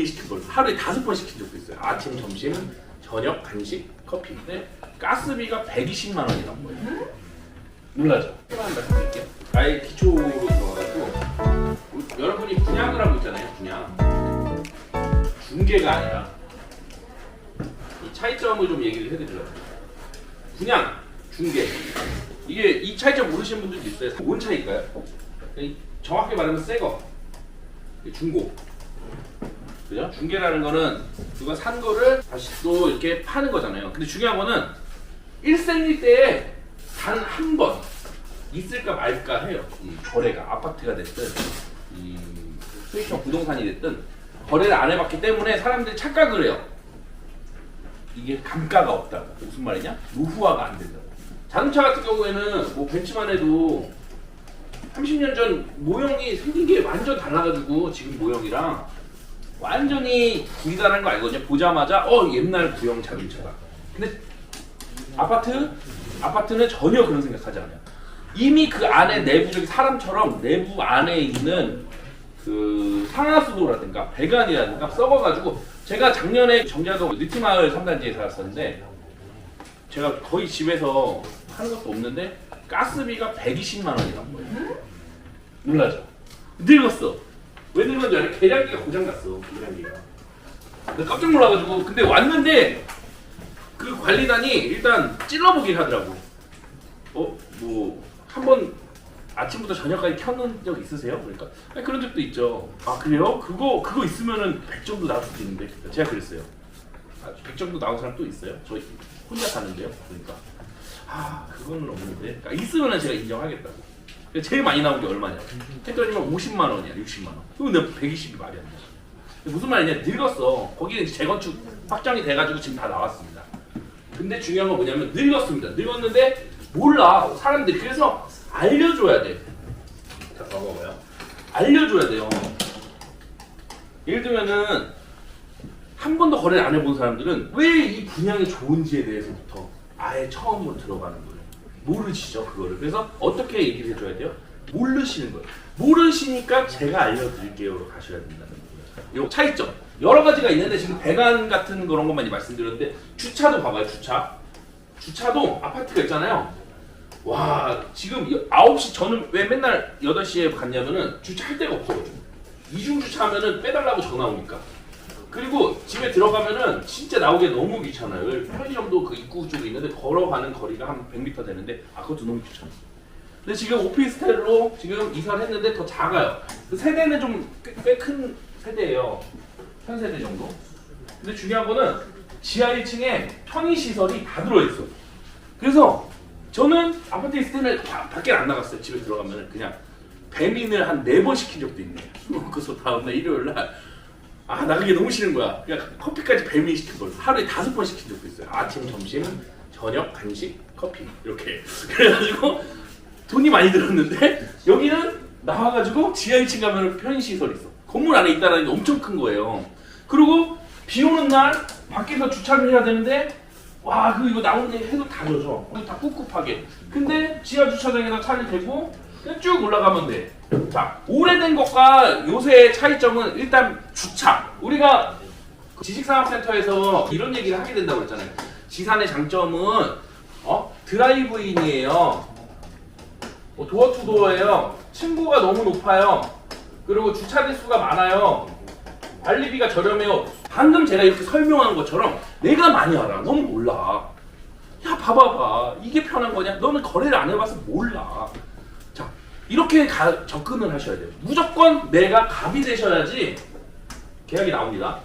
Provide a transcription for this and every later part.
뱀이 시킨 걸 하루에 다섯 번 시킨 적도 있어요. 아침, 점심, 저녁, 간식, 커피. 근데 가스비가 120만 원이 나온 거예요. 놀라죠? 하나만 말씀드릴게요. 아예 기초로 들어가고 여러분이 분양을 하고 있잖아요. 분양. 중개가 아니라 이 차이점을 좀 얘기를 해드리려고. 분양, 중개. 이게 이 차이점 모르시는 분들도 있어요. 뭔 차이일까요? 이 정확히 말하면 새 거. 이게 중고. 그죠? 중개라는 거는 누가 산 거를 다시 또 이렇게 파는 거잖아요. 근데 중요한 거는 일생일대에 단 한 번 있을까 말까 해요. 이 거래가 아파트가 됐든 이 수익형 부동산이 됐든 거래를 안 해봤기 때문에 사람들이 착각을 해요. 이게 감가가 없다고 무슨 말이냐? 노후화가 안 된다고. 자동차 같은 경우에는 뭐 벤츠만 해도 30년 전 모형이 생긴 게 완전 달라가지고 지금 모형이랑 완전히 구리다는 거 알거든요. 보자마자 어 옛날 구형 자동차다. 근데 아파트 아파트는 전혀 그런 생각하지 않아요. 이미 그 안에 내부적인 사람처럼 내부 안에 있는 그 상하수도라든가 배관이라든가 썩어가지고 제가 작년에 정자동 느티마을 3단지에 살았었는데 제가 거의 집에서 하는 것도 없는데 가스비가 120만 원이 나온 거예요. 놀라죠? 늙었어. 왜 늙었는지 알아? 계량기가 고장났어. 계량기가. 나 깜짝 놀라가지고 근데 왔는데 그 관리단이 일단 찔러보긴 하더라고. 어? 뭐 한 번 아침부터 저녁까지 켜놓은 적 있으세요? 그러니까 아니, 그런 적도 있죠. 아 그래요? 그거 그거 있으면은 100 정도 나올 수도 있는데 제가 그랬어요. 아, 100 정도 나온 사람 또 있어요? 저 혼자 사는데요. 그러니까 아 그거는 없는데 그러니까 있으면은 제가 인정하겠다고. 제일 많이 나온 게 얼마냐? 했더니만 50만 원이야, 60만 원. 그럼 내가 120이 말이 안 돼. 무슨 말이냐? 늙었어. 거기는 이제 재건축 확정이 돼가지고 지금 다 나왔습니다. 근데 중요한 건 뭐냐면 늙었습니다. 늙었는데 몰라 사람들이 그래서 알려줘야 돼. 자 먹어봐요. 알려줘야 돼요. 예를 들면은 한 번도 거래를 안 해본 사람들은 왜 이 분양이 좋은지에 대해서부터 아예 처음으로 들어가는 거예요. 모르시죠 그거를. 그래서 어떻게 얘기를 해줘야 돼요? 모르시는 거예요. 모르시니까 제가 알려드릴게요로 가셔야 된다는 거예요. 요 차이점. 여러 가지가 있는데 지금 배관 같은 그런 것만 말씀드렸는데 주차도 봐봐요 주차. 주차도 아파트가 있잖아요. 와 지금 9시 저는 왜 맨날 8시에 갔냐면은 주차할 데가 없어가지고 이중 주차하면은 빼달라고 전화 오니까 그리고 집에 들어가면은 진짜 나오기 너무 귀찮아요. 편의점도 그 입구 쪽에 있는데 걸어가는 거리가 한 100m 되는데 아 그것도 너무 귀찮아요. 근데 지금 오피스텔로 지금 이사를 했는데 더 작아요. 그 세대는 좀꽤큰 세대예요. 현 세대 정도? 근데 중요한 거는 지하 1층에 편의 시설이 다 들어 있어. 그래서 저는 아파트에 있을 때는 바, 밖에 안 나갔어요. 집에 들어가면 그냥 배민을 한 네 번 시킨 적도 있네. 그래서 다음날 일요일 날 아, 나 그게 너무 싫은 거야. 그냥 커피까지 배민 시킨 걸 하루에 다섯 번 시킨 적도 있어요. 아침, 점심, 저녁, 간식, 커피 이렇게. 그래가지고 돈이 많이 들었는데 여기는 나와가지고 지하 1층 가면 편의시설 있어. 건물 안에 있다는 게 엄청 큰 거예요. 그리고 비 오는 날 밖에서 주차를 해야 되는데 와, 그 이거 나오는 해도 다 젖어. 그리고 다 꿉꿉하게. 근데 지하 주차장에다 차를 대고 쭉 올라가면 돼. 자, 오래된 것과 요새의 차이점은 일단 주차. 우리가 지식산업센터에서 이런 얘기를 하게 된다고 했잖아요. 지산의 장점은 어? 드라이브인이에요. 어, 도어 투 도어예요. 층고가 너무 높아요. 그리고 주차 대수가 많아요. 관리비가 저렴해요. 방금 제가 이렇게 설명한 것처럼 내가 많이 알아. 너는 몰라. 야, 봐봐봐. 이게 편한 거냐? 너는 거래를 안 해봐서 몰라. 자, 이렇게 가- 접근을 하셔야 돼요. 무조건 내가 갑이 되셔야지 계약이 나옵니다.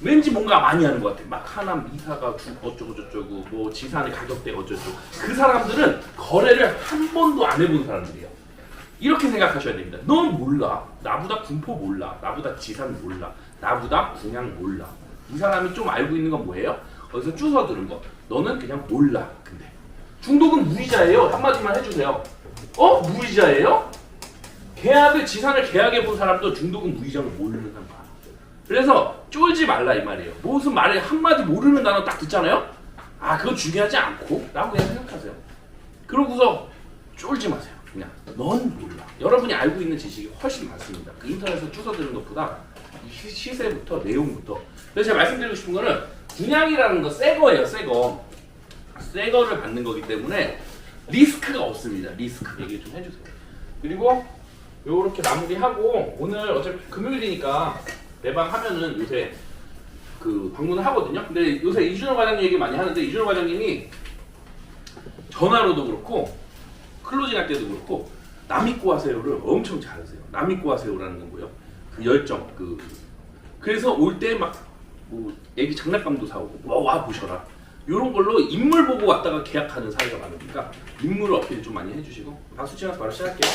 왠지 뭔가 많이 하는 것 같아. 막 하남 이사가 주- 어쩌고 저쩌고 뭐 지산의 가격대가 어쩌고 그 사람들은 거래를 한 번도 안 해본 사람들이에요. 이렇게 생각하셔야 됩니다. 넌 몰라. 나보다 군포 몰라. 나보다 지산 몰라. 나보다 분양 몰라. 이 사람이 좀 알고 있는 건 뭐예요? 어디서 주워 들은 거. 너는 그냥 몰라. 근데 중독은 무이자예요. 한마디만 해주세요. 어? 무이자예요? 계약을 지산을 계약해 본 사람도 중독은 무이자를 모르는 사람 많아. 그래서 쫄지 말라 이 말이에요. 무슨 말에 한마디 모르는 단어 딱 듣잖아요? 아 그거 중요하지 않고 라고 그냥 생각하세요. 그러고서 쫄지 마세요. 그냥 넌 몰라. 여러분이 알고 있는 지식이 훨씬 많습니다. 그 인터넷에서 주워 들은 것보다 시- 시세부터 내용부터. 그래서 제가 말씀드리고 싶은 거는 분양이라는 거 새 거예요, 새 거. 새 거를 받는 거기 때문에 리스크가 없습니다. 리스크 얘기 좀 해주세요. 그리고 요렇게 마무리하고 오늘 어차피 금요일이니까 매방 하면은 요새 그 방문을 하거든요. 근데 요새 이준호 과장님 얘기 많이 하는데 이준호 과장님이 전화로도 그렇고 클로징 할 때도 그렇고 남 믿고 하세요를 엄청 잘하세요. 남 믿고 하세요라는 건 뭐예요? 그 열정 그 그래서 올 때 막 뭐 애기 장난감도 사오고 와, 와 보셔라 이런 걸로 인물 보고 왔다가 계약하는 사례가 많으니까 인물 어필 좀 많이 해주시고 박수 치면서 바로 시작할게요.